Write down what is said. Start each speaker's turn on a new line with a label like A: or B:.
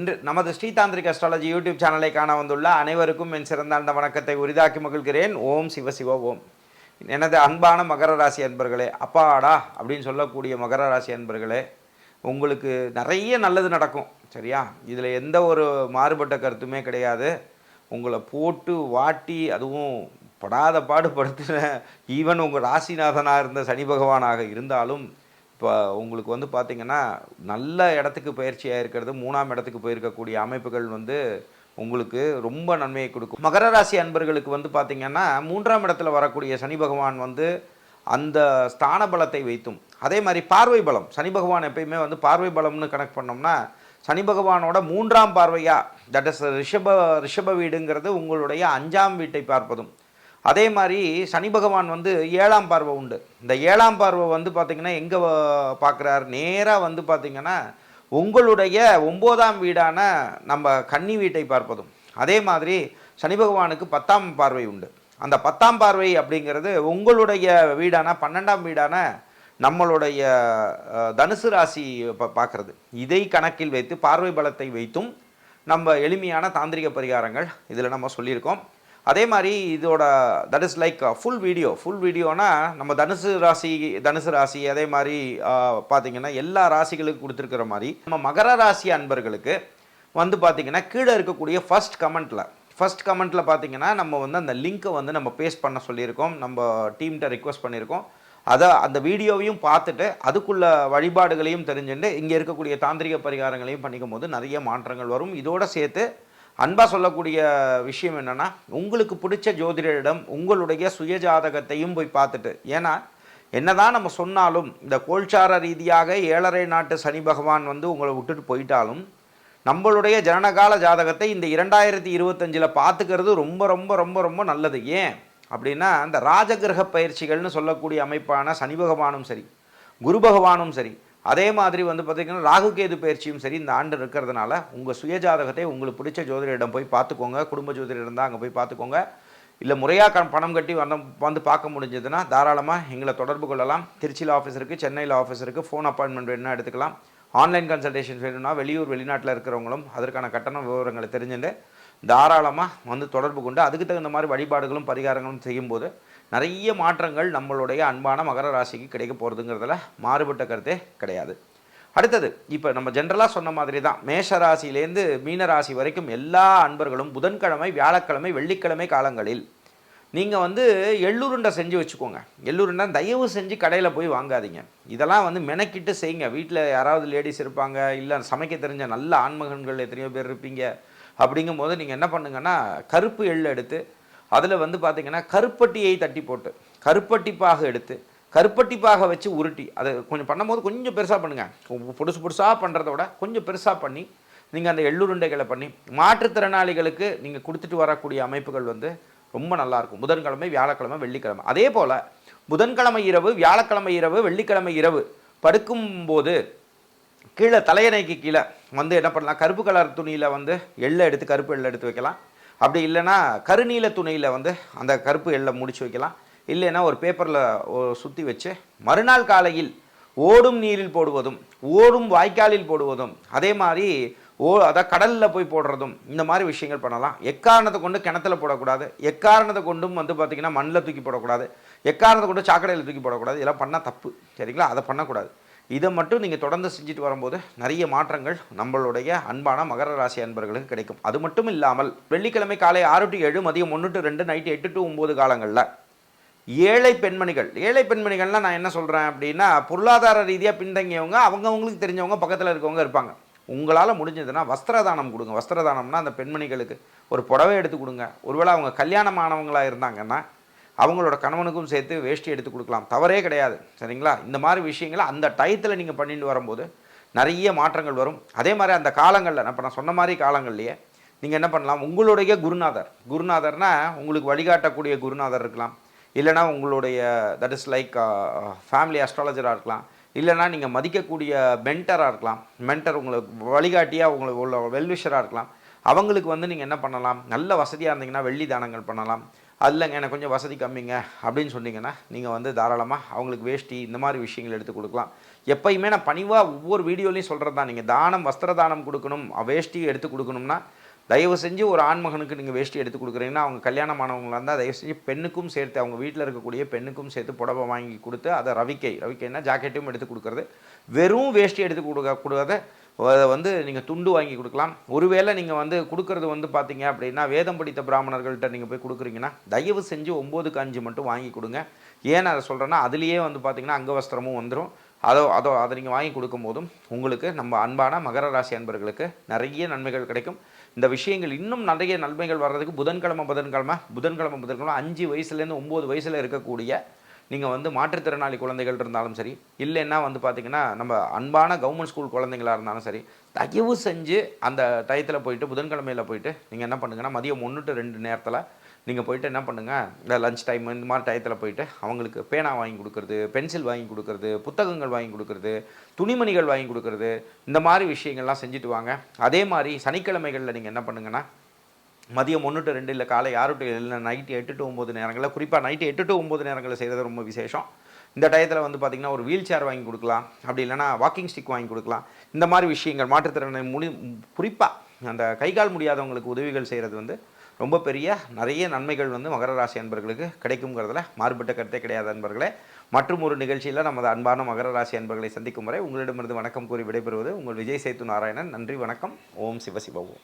A: இன்று நமது Shri tantric astrology YouTube சேனலை காண வந்துள்ள அனைவருக்கும் என் சிறந்தாண்ட வணக்கத்தை உரிதாக்கி மகிழ்கிறேன். ஓம் சிவ சிவ ஓம். எனது அன்பான மகர ராசி அன்பர்களே அப்பாடா அப்படின்னு சொல்லக்கூடிய மகர ராசி அன்பர்களே உங்களுக்கு நிறைய நல்லது நடக்கும் சரியா? இதில் எந்த ஒரு மாறுபட்ட கருத்துமே கிடையாது. உங்களை போட்டு வாட்டி அதுவும் படாத பாடுபடுத்தின ஈவன் உங்கள் ராசிநாதனாக இருந்த சனி பகவானாக இருந்தாலும் இப்போ உங்களுக்கு வந்து பார்த்திங்கன்னா நல்ல இடத்துக்கு பயிற்சியாக இருக்கிறது மூணாம் இடத்துக்கு போயிருக்கக்கூடிய அமைப்புகள் வந்து உங்களுக்கு ரொம்ப நன்மையை கொடுக்கும். மகர ராசி அன்பர்களுக்கு வந்து பார்த்திங்கன்னா மூன்றாம் இடத்துல வரக்கூடிய சனி பகவான் வந்து அந்த ஸ்தான பலத்தை வைத்தும் அதே மாதிரி பார்வை பலம். சனி பகவான் எப்பயுமே வந்து பார்வை பலம்னு கனெக்ட் பண்ணோம்னா சனி பகவானோட மூன்றாம் பார்வையாக தட் இஸ் ரிஷப ரிஷப வீடுங்கிறது உங்களுடைய அஞ்சாம் வீட்டை பார்ப்பதும். அதே மாதிரி சனி பகவான் வந்து ஏழாம் பார்வை உண்டு. இந்த ஏழாம் பார்வை வந்து பார்த்திங்கன்னா எங்கே பார்க்குறாரு நேராக வந்து பார்த்திங்கன்னா உங்களுடைய ஒம்போதாம் வீடான நம்ம கன்னி வீட்டை பார்ப்பதும். அதே மாதிரி சனி பகவானுக்கு பத்தாம் பார்வை உண்டு. அந்த பத்தாம் பார்வை அப்படிங்கிறது உங்களுடைய வீடான பன்னெண்டாம் வீடான நம்மளுடைய தனுசு ராசி ப- பார்க்கறது இதை கணக்கில் வைத்து பார்வை பலத்தை வைத்தும் நம்ம எளிமையான தாந்திரிக பரிகாரங்கள் இதில் நம்ம சொல்லியிருக்கோம். அதே மாதிரி இதோட that is like full video full வீடியோனா நம்ம தனுசு ராசி தனுசு ராசி அதே மாதிரி பார்த்திங்கன்னா பார்த்தீங்கன்னா எல்லா ராசிகளுக்கும் கொடுத்துருக்கிற மாதிரி நம்ம மகர ராசி அன்பர்களுக்கு வந்து பார்த்தீங்கன்னா கீழே இருக்கக்கூடிய ஃபர்ஸ்ட் கமெண்ட்டில் ஃபஸ்ட் கமெண்ட்டில் பார்த்தீங்கன்னா நம்ம வந்து அந்த லிங்க்கை வந்து நம்ம பேஸ்ட் பண்ண சொல்லியிருக்கோம். நம்ம டீம்கிட்ட ரிக்வஸ்ட் பண்ணியிருக்கோம். அதை அந்த வீடியோவையும் பார்த்துட்டு அதுக்குள்ள வழிபாடுகளையும் தெரிஞ்சுட்டு இங்கே இருக்கக்கூடிய தாந்திரிக பரிகாரங்களையும் பண்ணிக்கும் போது நிறைய மாற்றங்கள் வரும். இதோடு சேர்த்து அன்பாக சொல்லக்கூடிய விஷயம் என்னன்னா உங்களுக்கு பிடிச்ச ஜோதிடரிடம் உங்களுடைய சுயஜாதகத்தையும் போய் பார்த்துட்டு ஏன்னா என்னதான் நம்ம சொன்னாலும் இந்த கோல்சார ரீதியாக ஏழரை நாட்டு சனி பகவான் வந்து உங்களை விட்டுட்டு போயிட்டாலும் நம்மளுடைய ஜனனகால ஜாதகத்தை இந்த இரண்டாயிரத்தி இருபத்தஞ்சில் பார்த்துக்கிறது ரொம்ப ரொம்ப ரொம்ப ரொம்ப நல்லது. ஏன்? அப்படின்னா இந்த ராஜகிரக பயிற்சிகள்னு சொல்லக்கூடிய அமைப்பான சனி பகவானும் சரி குரு பகவானும் சரி அதே மாதிரி வந்து பார்த்திங்கன்னா ராகுகேது பயிற்சியும் சரி இந்த ஆண்டு இருக்கிறதுனால உங்கள் சுயஜாதகத்தை உங்களுக்கு பிடிச்ச ஜோதிடரிடம் போய் பார்த்துக்கோங்க குடும்ப ஜோதிடரிடம் தான் அங்கே போய் பார்த்துக்கோங்க. இல்லை முறையாக பணம் கட்டி வந்து வந்து பார்க்க முடிஞ்சதுன்னா தாராளமாக எங்களை தொடர்பு கொள்ளலாம். திருச்சியில் ஆஃபீஸ் இருக்குது சென்னையில் ஆஃபீஸ் இருக்குது ஃபோன் அப்பாயின்மெண்ட் வேணும்னா எடுத்துக்கலாம். ஆன்லைன் கன்சல்டேஷன் வேணும்னா வெளியூர் வெளிநாட்டில் இருக்கிறவங்களும் அதற்கான கட்டண விவரங்களை தெரிஞ்சுட்டு தாராளமாக வந்து தொடர்பு கொண்டு அதுக்கு தகுந்த மாதிரி வழிபாடுகளும் பரிகாரங்களும் செய்யும்போது நிறைய மாற்றங்கள் நம்மளுடைய அன்பான மகர ராசிக்கு கிடைக்க போகிறதுங்கிறதுல மாறுபட்ட கருத்தே கிடையாது. அடுத்தது இப்போ நம்ம ஜென்ரலாக சொன்ன மாதிரி தான் மேஷ ராசியிலேருந்து மீன ராசி வரைக்கும் எல்லா அன்பர்களும் புதன்கிழமை வியாழக்கிழமை வெள்ளிக்கிழமை காலங்களில் நீங்கள் வந்து எள்ளுருண்டை செஞ்சு வச்சுக்கோங்க. எள்ளுருண்டை தயவு செஞ்சு கடையில் போய் வாங்காதீங்க. இதெல்லாம் வந்து மெனக்கிட்டு செய்யுங்க. வீட்டில் யாராவது லேடிஸ் இருப்பாங்க இல்லை சமைக்க தெரிஞ்ச நல்ல ஆண்மகன்கள் எத்தனையோ பேர் இருப்பீங்க. அப்படிங்கும்போது நீங்கள் என்ன பண்ணுங்கன்னா கருப்பு எள் எடுத்து அதில் வந்து பார்த்திங்கன்னா கருப்பட்டியை தட்டி போட்டு கருப்பட்டிப்பாக எடுத்து கருப்பட்டிப்பாக வச்சு உருட்டி அதை கொஞ்சம் பண்ணும்போது கொஞ்சம் பெருசாக பண்ணுங்கள் புதுசு புதுசாக பண்ணுறத விட கொஞ்சம் பெருசாக பண்ணி நீங்கள் அந்த எள்ளுருண்டைகளை பண்ணி மாற்றுத்திறனாளிகளுக்கு நீங்கள் கொடுத்துட்டு வரக்கூடிய அமைப்புகள் வந்து ரொம்ப நல்லாயிருக்கும் புதன்கிழமை வியாழக்கிழமை வெள்ளிக்கிழமை. அதே போல் புதன்கிழமை இரவு வியாழக்கிழமை இரவு வெள்ளிக்கிழமை இரவு படுக்கும்போது கீழே தலையணைக்கு கீழே வந்து என்ன பண்ணலாம்? கருப்பு கலர் துணியில் வந்து எள்ளை எடுத்து கருப்பு எள்ளை எடுத்து வைக்கலாம். அப்படி இல்லைன்னா கருநீல துணியில் வந்து அந்த கருப்பு எள்ளை முடிச்சு வைக்கலாம். இல்லைன்னா ஒரு பேப்பரில் சுற்றி வச்சு மறுநாள் காலையில் ஓடும் நீரில் போடுவதும் ஓடும் வாய்க்காலில் போடுவதும் அதே மாதிரி ஓ அதான் கடலில் போய் போடுறதும் இந்த மாதிரி விஷயங்கள் பண்ணலாம். எக்காரணத்தை கொண்டு கிணத்துல போடக்கூடாது. எக்காரணத்தை கொண்டும் வந்து பார்த்திங்கன்னா மண்ணில் தூக்கி போடக்கூடாது. எக்காரணத்தை கொண்டு சாக்கடையில் தூக்கி போடக்கூடாது. இதெல்லாம் பண்ணால் தப்பு. சரிங்களா? அதை பண்ணக்கூடாது. இதை மட்டும் நீங்கள் தொடர்ந்து செஞ்சுட்டு வரும்போது நிறைய மாற்றங்கள் நம்மளுடைய அன்பான மகர ராசி அன்பர்களுக்கு கிடைக்கும். அது மட்டும் இல்லாமல் வெள்ளிக்கிழமை காலை ஆறு டு ஏழு மதியம் ஒன்று டு ரெண்டு நைட்டு எட்டு டு ஒம்பது காலங்களில் ஏழை பெண்மணிகள் ஏழை பெண்மணிகள்லாம் நான் என்ன சொல்கிறேன் அப்படின்னா பொருளாதார ரீதியாக பின்தங்கியவங்க அவங்கவுங்களுக்கு தெரிஞ்சவங்க பக்கத்தில் இருக்கவங்க இருப்பாங்க. உங்களால் முடிஞ்சதுன்னா வஸ்திரதானம் கொடுங்க. வஸ்திரதானம்னா அந்த பெண்மணிகளுக்கு ஒரு புடவை எடுத்து கொடுங்க. ஒருவேளை அவங்க கல்யாணமானவங்களாக இருந்தாங்கன்னா அவங்களோட கணவனுக்கும் சேர்த்து வேஷ்டி எடுத்து கொடுக்கலாம். தவறே கிடையாது. சரிங்களா? இந்த மாதிரி விஷயங்களை அந்த டயத்தில் நீங்கள் பண்ணிட்டு வரும்போது நிறைய மாற்றங்கள் வரும். அதே மாதிரி அந்த காலங்களில் இப்போ நான் சொன்ன மாதிரி காலங்கள்லையே நீங்கள் என்ன பண்ணலாம்? உங்களுடைய குருநாதர். குருநாதர்னா உங்களுக்கு வழிகாட்டக்கூடிய குருநாதர் இருக்கலாம். இல்லைனா உங்களுடைய தட் இஸ் லைக் ஃபேமிலி அஸ்ட்ராலஜராக இருக்கலாம். இல்லைனா நீங்கள் மதிக்கக்கூடிய மென்டராக இருக்கலாம். மென்டர் உங்களுக்கு வழிகாட்டியாக உங்களுக்கு உள்ள வெல்விஷராக இருக்கலாம். அவங்களுக்கு வந்து நீங்கள் என்ன பண்ணலாம்? நல்ல வசதியாக இருந்தீங்கன்னா வெள்ளி தானங்கள் பண்ணலாம். இல்லைங்க எனக்கு கொஞ்சம் வசதி கம்மிங்க அப்படின்னு சொன்னீங்கன்னா நீங்கள் வந்து தாராளமாக அவங்களுக்கு வேஷ்டி இந்த மாதிரி விஷயங்கள் எடுத்து கொடுக்கலாம். எப்பயுமே நான் பணிவாக ஒவ்வொரு வீடியோலையும் சொல்கிறது தான் நீங்கள் தானம் வஸ்திர தானம் கொடுக்கணும் வேஷ்டி எடுத்து கொடுக்கணும்னா தயவு செஞ்சு ஒரு ஆண்மகனுக்கு நீங்கள் வேஷ்டி எடுத்து கொடுக்குறீங்கன்னா அவங்க கல்யாணமானவங்களாக இருந்தால் தயவு செஞ்சு பெண்ணுக்கும் சேர்த்து அவங்க வீட்டில் இருக்கக்கூடிய பெண்ணுக்கும் சேர்த்து புடவை வாங்கி கொடுத்து அதை ரவிக்கை ரவிக்கைன்னா ஜாக்கெட்டும் எடுத்து கொடுக்குறது. வெறும் வேஷ்டி எடுத்து கொடுக்க கூடாத அதை வந்து நீங்கள் துண்டு வாங்கி கொடுக்கலாம். ஒருவேளை நீங்கள் வந்து கொடுக்கறது வந்து பார்த்தீங்க அப்படின்னா வேதம் படித்த பிராமணர்கள்ட்ட நீங்கள் போய் கொடுக்குறீங்கன்னா தயவு செஞ்சு ஒம்போதுக்கு அஞ்சு மட்டும் வாங்கி கொடுங்க. ஏன் அதை சொல்கிறேன்னா அதுலேயே வந்து பார்த்திங்கன்னா அங்கவஸ்திரமும் வந்துடும் அதோ அதோ அதை நீங்கள் வாங்கி கொடுக்கும் போதும் உங்களுக்கு நம்ம அன்பான மகர ராசி அன்பர்களுக்கு நிறைய நன்மைகள் கிடைக்கும். இந்த விஷயங்கள் இன்னும் நிறைய நன்மைகள் வர்றதுக்கு புதன்கிழமை புதன்கிழமை புதன்கிழமை புதன்கிழமை அஞ்சு வயசுலேருந்து ஒம்பது வயசில் இருக்கக்கூடிய நீங்கள் வந்து மாற்றுத்திறனாளி குழந்தைகள் இருந்தாலும் சரி இல்லைன்னா வந்து பார்த்தீங்கன்னா நம்ம அன்பான கவர்மெண்ட் ஸ்கூல் குழந்தைங்களா இருந்தாலும் சரி தயவு செஞ்சு அந்த டயத்தில் போயிட்டு புதன்கிழமையில் போயிட்டு நீங்கள் என்ன பண்ணுங்கன்னா மதியம் ஒன்று டு ரெண்டு நேரத்தில் நீங்கள் போயிட்டு என்ன பண்ணுங்கள் இந்த லஞ்ச் டைம் இந்த மாதிரி டயத்தில் போயிட்டு அவங்களுக்கு பேனா வாங்கி கொடுக்குறது பென்சில் வாங்கி கொடுக்குறது புத்தகங்கள் வாங்கி கொடுக்குறது துணிமணிகள் வாங்கி கொடுக்குறது இந்த மாதிரி விஷயங்கள்லாம் செஞ்சுட்டு வாங்க. அதே மாதிரி சனிக்கிழமைகளில் நீங்கள் என்ன பண்ணுங்கன்னா மதியம் ஒன்று டு ரெண்டு இல்லை காலை ஆறு டு இல்லை நைட்டு எட்டு டு ஒம்பது நேரங்களில் குறிப்பாக நைட்டு எட்டு டு ஒம்பது நேரங்களில் செய்கிறது ரொம்ப விசேஷம். இந்த டயத்தில் வந்து பார்த்திங்கன்னா ஒரு வீல் சேர் வாங்கி கொடுக்கலாம். அப்படி இல்லைனா வாக்கிங் ஸ்டிக் வாங்கி கொடுக்கலாம். இந்த மாதிரி விஷயங்கள் மாற்றுத்திறனை முடி குறிப்பாக அந்த கை கால் முடியாதவங்களுக்கு உதவிகள் செய்கிறது வந்து ரொம்ப பெரிய நிறைய நன்மைகள் வந்து மகர ராசி அன்பர்களுக்கு கிடைக்குங்கிறதுல மாறுபட்ட கருத்தே கிடையாது அன்பர்களே. மற்றும் ஒரு நிகழ்ச்சியில் நமது அன்பான மகர ராசி அன்பர்களை சந்திக்கும் வரை உங்களிடமிருந்து வணக்கம் கூறி விடைபெறுவது உங்கள் விஜய் சேத்து நாராயணன். நன்றி வணக்கம். ஓம் சிவசிவ ஓம்.